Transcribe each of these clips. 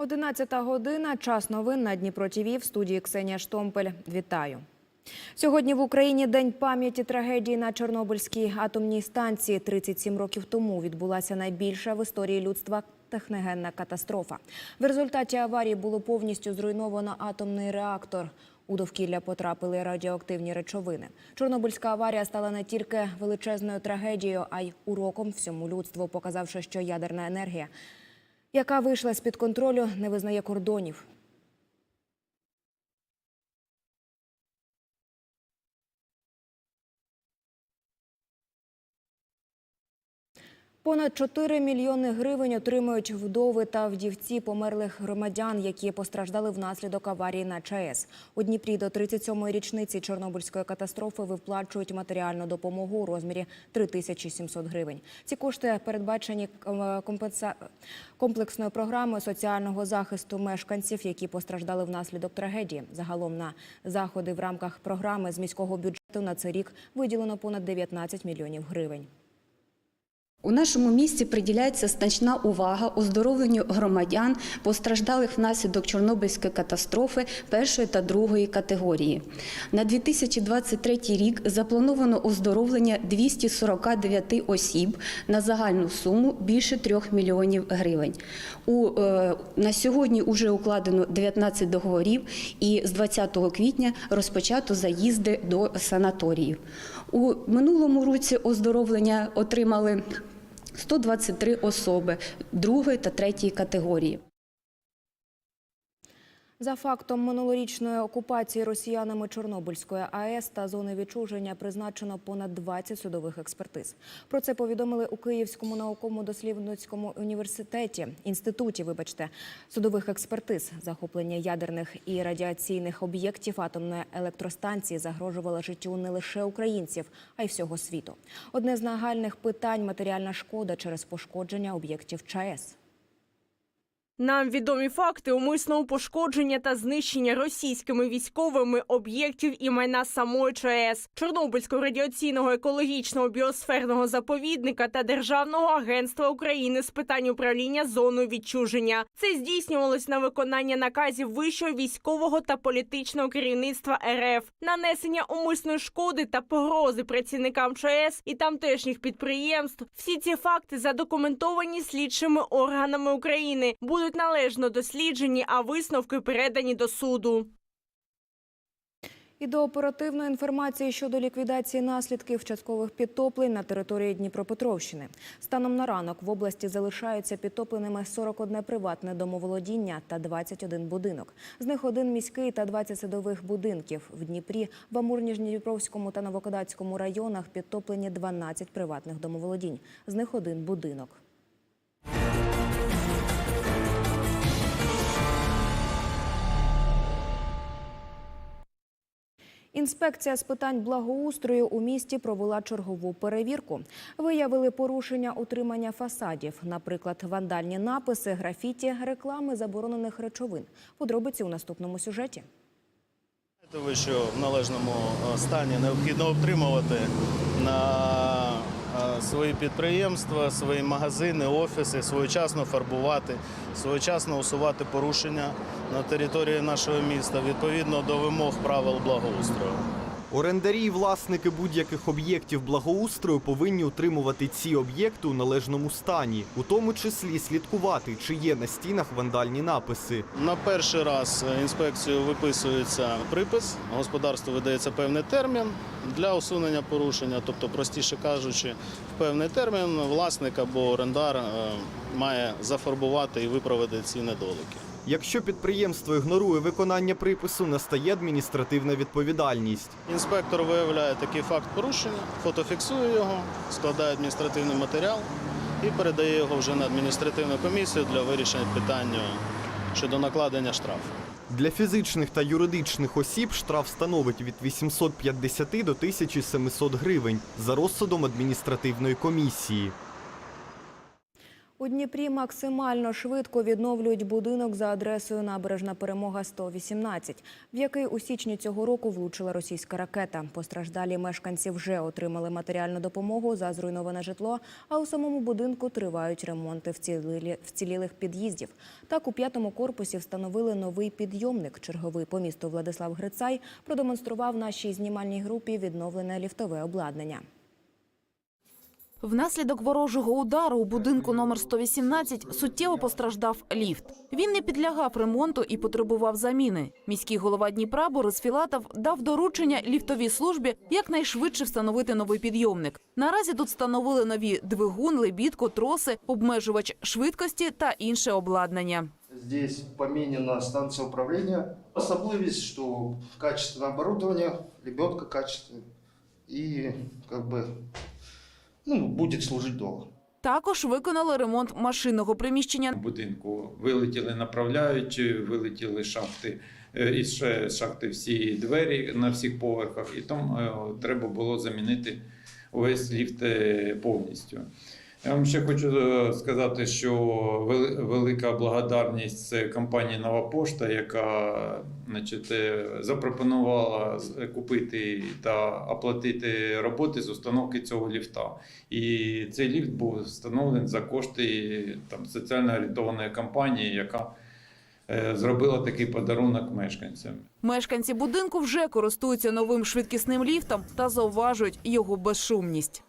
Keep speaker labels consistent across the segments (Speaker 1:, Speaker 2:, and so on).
Speaker 1: 11 година. Час новин на Дніпро ТІВІ в студії Ксенія Штомпель. Вітаю. Сьогодні в Україні День пам'яті трагедії на Чорнобильській атомній станції. 37 років тому відбулася найбільша в історії людства техногенна катастрофа. В результаті аварії було повністю зруйновано атомний реактор. У довкілля потрапили радіоактивні речовини. Чорнобильська аварія стала не тільки величезною трагедією, а й уроком всьому людству, показавши, що ядерна енергія, яка вийшла з-під контролю, не визнає кордонів. Понад 4 мільйони гривень отримують вдови та вдівці померлих громадян, які постраждали внаслідок аварії на ЧАЕС. У Дніпрі до 37-ї річниці Чорнобильської катастрофи виплачують матеріальну допомогу у розмірі 3700 гривень. Ці кошти передбачені е, компенса- комплексною програмою соціального захисту мешканців, які постраждали внаслідок трагедії. Загалом на заходи в рамках програми з міського бюджету на цей рік виділено понад 19 мільйонів гривень.
Speaker 2: У нашому місті приділяється значна увага оздоровленню громадян, постраждалих внаслідок Чорнобильської катастрофи першої та другої категорії. На 2023 рік заплановано оздоровлення 249 осіб на загальну суму більше 3 мільйонів гривень. У, е, на сьогодні вже укладено 19 договорів і з 20 квітня розпочато заїзди до санаторіїв. У минулому році оздоровлення отримали 123 особи другої та третьої категорії.
Speaker 1: За фактом минулорічної окупації росіянами Чорнобильської АЕС та зони відчуження призначено понад 20 судових експертиз. Про це повідомили у Київському науковому дослідницькому університеті інституті, вибачте, судових експертиз. Захоплення ядерних і радіаційних об'єктів атомної електростанції загрожувало життю не лише українців, а й всього світу. Одне з нагальних питань матеріальна шкода через пошкодження об'єктів ЧАЕС.
Speaker 3: Нам відомі факти умисного пошкодження та знищення російськими військовими об'єктів і майна самої ЧАЕС, Чорнобильського радіаційного екологічного біосферного заповідника та Державного агентства України з питань управління зоною відчуження. Це здійснювалось на виконання наказів вищого військового та політичного керівництва РФ, нанесення умисної шкоди та погрози працівникам ЧАЕС і тамтешніх підприємств. Всі ці факти задокументовані слідчими органами України. Будуть належно досліджені, а висновки передані до суду.
Speaker 1: І до оперативної інформації щодо ліквідації наслідків часткових підтоплень на території Дніпропетровщини. Станом на ранок в області залишаються підтопленими 41 приватне домоволодіння та 21 будинок. З них один міський та 20 садових будинків. В Дніпрі, в Амурніжніпровському та Новокодацькому районах підтоплені 12 приватних домоволодінь. З них один будинок. Інспекція з питань благоустрою у місті провела чергову перевірку. Виявили порушення утримання фасадів, наприклад, вандальні написи, графіті, реклами заборонених речовин. Подробиці у наступному сюжеті.
Speaker 4: Що в належному е, стані необхідно утримувати на свої підприємства, свої магазини, офіси, своєчасно фарбувати, своєчасно усувати порушення на території нашого міста відповідно до вимог правил благоустрою.
Speaker 5: Орендарі і власники будь-яких об'єктів благоустрою повинні утримувати ці об'єкти у належному стані, у тому числі слідкувати, чи є на стінах вандальні написи.
Speaker 4: На перший раз е, інспекцією виписується припис, господарству видається певний термін для усунення порушення, тобто, простіше кажучи, в певний термін власник або орендар е, має зафарбувати і виправити ці недоліки.
Speaker 5: Якщо підприємство ігнорує виконання припису, настає адміністративна відповідальність.
Speaker 4: Інспектор виявляє такий факт порушення, фотофіксує його, складає адміністративний матеріал і передає його вже на адміністративну комісію для вирішення питання щодо накладення штрафу.
Speaker 5: Для фізичних та юридичних осіб штраф становить від 850 до 1700 гривень за розсудом адміністративної комісії.
Speaker 1: У Дніпрі максимально швидко відновлюють будинок за адресою Набережна Перемога 118, в який у січні цього року влучила російська ракета. Постраждалі мешканці вже отримали матеріальну допомогу за зруйноване житло, а у самому будинку тривають ремонти вцілілих під'їздів. Так, у п'ятому корпусі встановили новий підйомник. Черговий по місту Владислав Грицай продемонстрував нашій знімальній групі відновлене ліфтове обладнання.
Speaker 6: Внаслідок ворожого удару у будинку номер 118 суттєво постраждав ліфт. Він не підлягав ремонту і потребував заміни. Міський голова Дніпра Борис Філатов дав доручення ліфтовій службі якнайшвидше встановити новий підйомник. Наразі тут встановили нові двигун, лебідку, троси, обмежувач швидкості та інше обладнання.
Speaker 7: Здесь поменена станция управления. Особливость, что качественное оборудование, лебедка качественная и как бы ну, буде служить довго.
Speaker 6: Також виконали ремонт машинного приміщення
Speaker 8: будинку. Вилетіли направляючі, вилетіли шахти і із шахти всі двері на всіх поверхах, і там е, треба було замінити увесь ліфт е, повністю. Я вам ще хочу е, сказати, що велика благодарність це компанії Нова Пошта, яка значить, е, запропонувала купити та оплатити роботи з установки цього ліфта. І цей ліфт був встановлений за кошти там, соціально орієнтованої компанії, яка е, зробила такий подарунок мешканцям.
Speaker 6: Мешканці будинку вже користуються новим швидкісним ліфтом та зауважують його безшумність.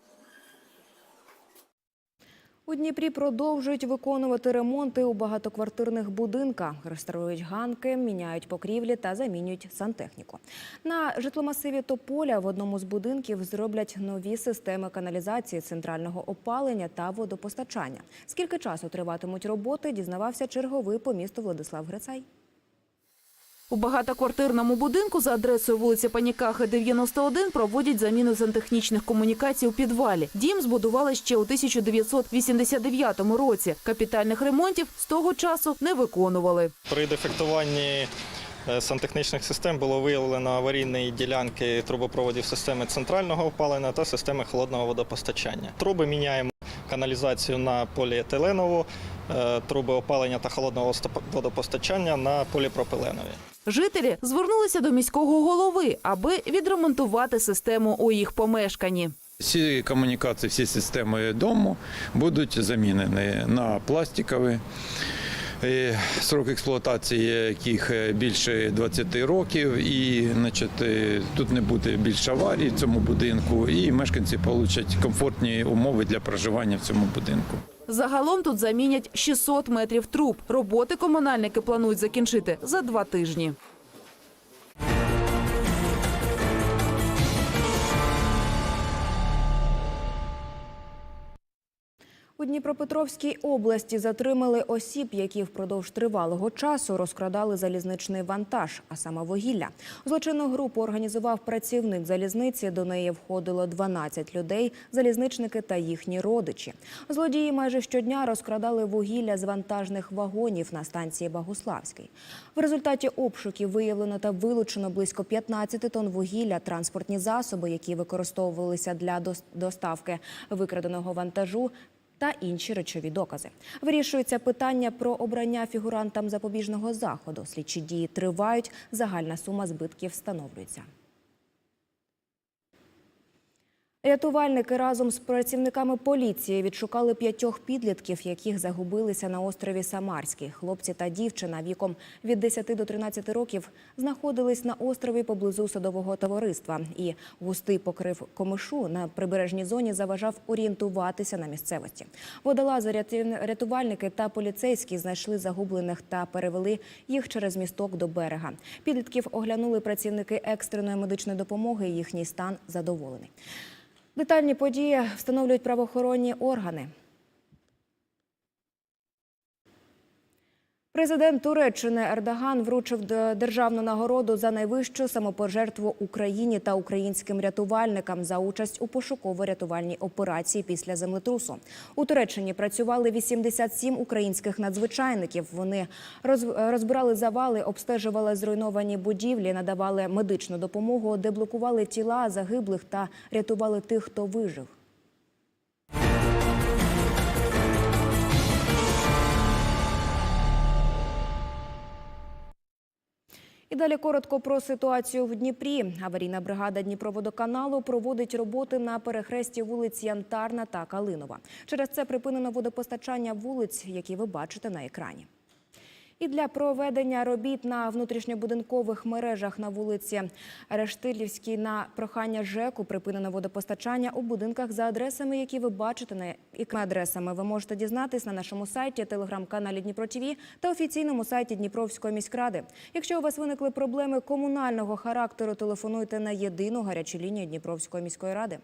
Speaker 1: У Дніпрі продовжують виконувати ремонти у багатоквартирних будинках, реставрують ганки, міняють покрівлі та замінюють сантехніку. На житломасиві Тополя в одному з будинків зроблять нові системи каналізації, центрального опалення та водопостачання. Скільки часу триватимуть роботи, дізнавався черговий по місту Владислав Грицай.
Speaker 6: У багатоквартирному будинку за адресою вулиця Панікахи, 91 проводять заміну сантехнічних комунікацій у підвалі. Дім збудували ще у 1989 році. Капітальних ремонтів з того часу не виконували.
Speaker 9: При дефектуванні е, сантехнічних систем було виявлено аварійні ділянки трубопроводів системи центрального опалення та системи холодного водопостачання. Труби міняємо каналізацію на поліетиленову, е, труби опалення та холодного водопостачання на поліпропиленові.
Speaker 6: Жителі звернулися до міського голови, аби відремонтувати систему у їх помешканні.
Speaker 8: Всі комунікації, всі системи дому будуть замінені на пластикові. Е, Срок експлуатації яких е, більше 20 років, і значить, е, тут не буде більше аварій в цьому будинку, і мешканці получать комфортні умови для проживання в цьому будинку.
Speaker 6: Загалом тут замінять 600 метрів труб. Роботи комунальники планують закінчити за два тижні.
Speaker 1: У Дніпропетровській області затримали осіб, які впродовж тривалого часу розкрадали залізничний вантаж, а саме вугілля. Злочинну групу організував працівник залізниці. До неї входило 12 людей, залізничники та їхні родичі. Злодії майже щодня розкрадали вугілля з вантажних вагонів на станції Багуславський. В результаті обшуків виявлено та вилучено близько 15 тонн вугілля, транспортні засоби, які використовувалися для дос- доставки викраденого вантажу, та інші речові докази. Вирішується питання про обрання фігурантам запобіжного заходу. Слідчі дії тривають. Загальна сума збитків встановлюється. Рятувальники разом з працівниками поліції відшукали п'ятьох підлітків, яких загубилися на острові Самарський. Хлопці та дівчина віком від 10 до 13 років знаходились на острові поблизу садового товариства. І густий покрив комишу на прибережній зоні заважав орієнтуватися на місцевості. Водолази, рятувальники та поліцейські знайшли загублених та перевели їх через місток до берега. Підлітків оглянули працівники екстреної медичної допомоги. Їхній стан задоволений. Детальні події встановлюють правоохоронні органи. Президент Туреччини Ердоган вручив державну нагороду за найвищу самопожертву Україні та українським рятувальникам за участь у пошуково-рятувальній операції після землетрусу. У Туреччині працювали 87 українських надзвичайників. Вони роз- розбирали завали, обстежували зруйновані будівлі, надавали медичну допомогу, деблокували тіла загиблих та рятували тих, хто вижив. І далі коротко про ситуацію в Дніпрі. Аварійна бригада Дніпроводоканалу проводить роботи на перехресті вулиць Янтарна та Калинова. Через це припинено водопостачання вулиць, які ви бачите на екрані. І для проведення робіт на внутрішньобудинкових мережах на вулиці Рештилівській на прохання ЖЕКу припинено водопостачання у будинках за адресами, які ви бачите на якими адресами. Ви можете дізнатись на нашому сайті, телеграм-каналі Дніпро ТІВІ та офіційному сайті Дніпровської міськради. Якщо у вас виникли проблеми комунального характеру, телефонуйте на єдину гарячу лінію Дніпровської міської ради.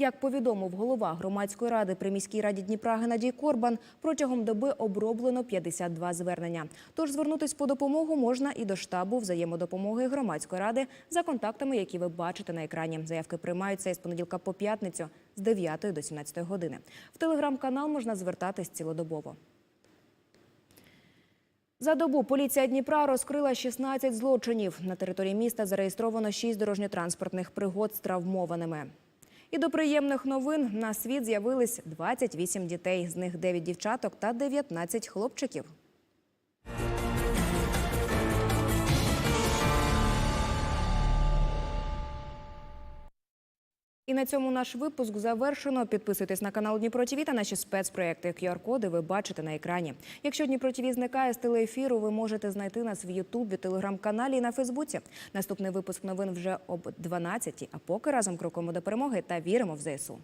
Speaker 1: Як повідомив голова громадської ради при міській раді Дніпра Геннадій Корбан, протягом доби оброблено 52 звернення. Тож звернутись по допомогу можна і до штабу взаємодопомоги громадської ради за контактами, які ви бачите на екрані. Заявки приймаються із понеділка по п'ятницю з 9 до 17 години. В телеграм-канал можна звертатись цілодобово. За добу поліція Дніпра розкрила 16 злочинів. На території міста зареєстровано 6 дорожньо-транспортних пригод з травмованими. І до приємних новин на світ з'явились 28 дітей. З них 9 дівчаток та 19 хлопчиків. І на цьому наш випуск завершено. Підписуйтесь на канал Дніпро ТВ та наші спецпроекти. QR-коди ви бачите на екрані. Якщо Дніпро ТВ зникає з телеефіру, ви можете знайти нас в Ютубі, телеграм-каналі і на Фейсбуці. Наступний випуск новин вже об 12 А поки разом крокуємо до перемоги та віримо в ЗСУ.